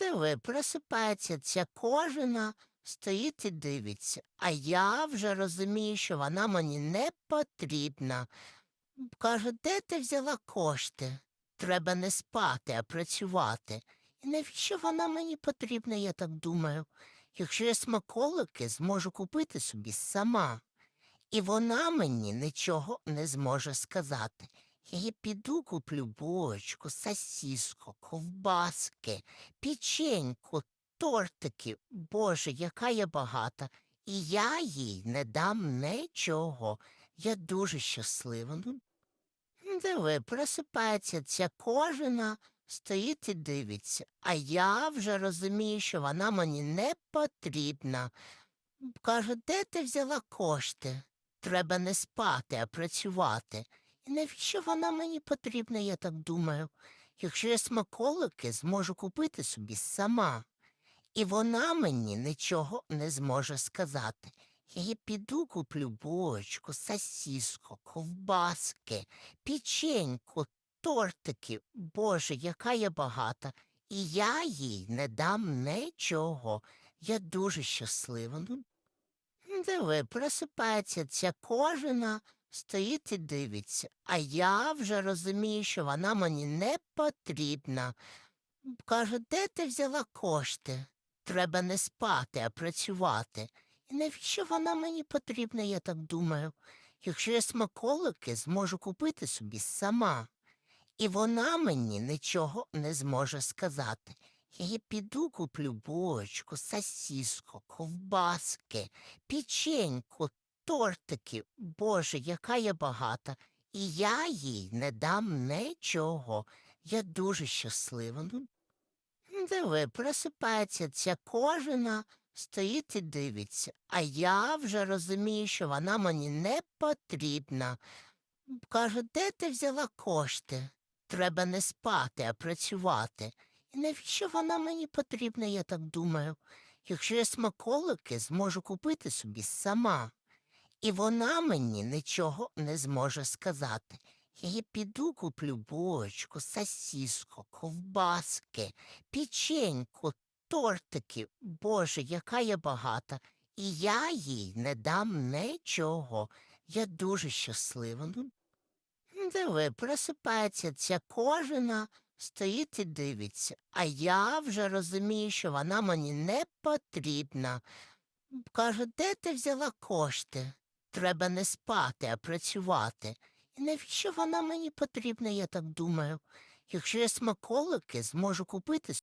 Диви, просипається ця кожина, стоїть і дивиться. А я вже розумію, що вона мені не потрібна. Каже, де ти взяла кошти? Треба не спати, а працювати. І навіщо вона мені потрібна, я так думаю. Якщо я смаколики зможу купити собі сама. І вона мені нічого не зможе сказати. Я піду куплю булочку, сосіску, ковбаски, печеньку, тортики. Боже, яка я багата. І я їй не дам нічого. Я дуже щаслива. Ну, диви, просипається ця кожина, стоїть і дивиться. А я вже розумію, що вона мені не потрібна. Каже, де ти взяла кошти? Треба не спати, а працювати. І навіщо вона мені потрібна, я так думаю. Якщо я смаколики зможу купити собі сама. І вона мені нічого не зможе сказати. Я піду куплю булочку, сосіску, ковбаски, печеньку, тортики. Боже, яка я багата. І я їй не дам нічого. Я дуже щаслива. Ну, Диви, просипається ця кожина, стоїть і дивиться. А я вже розумію, що вона мені не потрібна. Каже, де ти взяла кошти? Треба не спати, а працювати. І навіщо вона мені потрібна, я так думаю. Якщо я смаколики зможу купити собі сама. І вона мені нічого не зможе сказати. Я їй піду куплю булочку, сосіску, ковбаски, печеньку, тортики. Боже, яка я багата. І я їй не дам нічого. Я дуже щаслива. Ну, диви, просипається ця кожина, стоїть і дивиться. А я вже розумію, що вона мені не потрібна. Каже, де ти взяла кошти? Треба не спати, а працювати. І навіщо вона мені потрібна, я так думаю. Якщо я смаколики зможу купити собі сама. І вона мені нічого не зможе сказати. Я піду куплю булочку, сосіску, ковбаски, печеньку, тортики. Боже, яка я багата. І я їй не дам нічого. Я дуже щаслива. Ну, диви, просипається ця кожина, стоїть і дивиться. А я вже розумію, що вона мені не потрібна. Каже, де ти взяла кошти? Треба не спати, а працювати. І навіщо вона мені потрібна, я так думаю. Якщо я смаколики зможу купити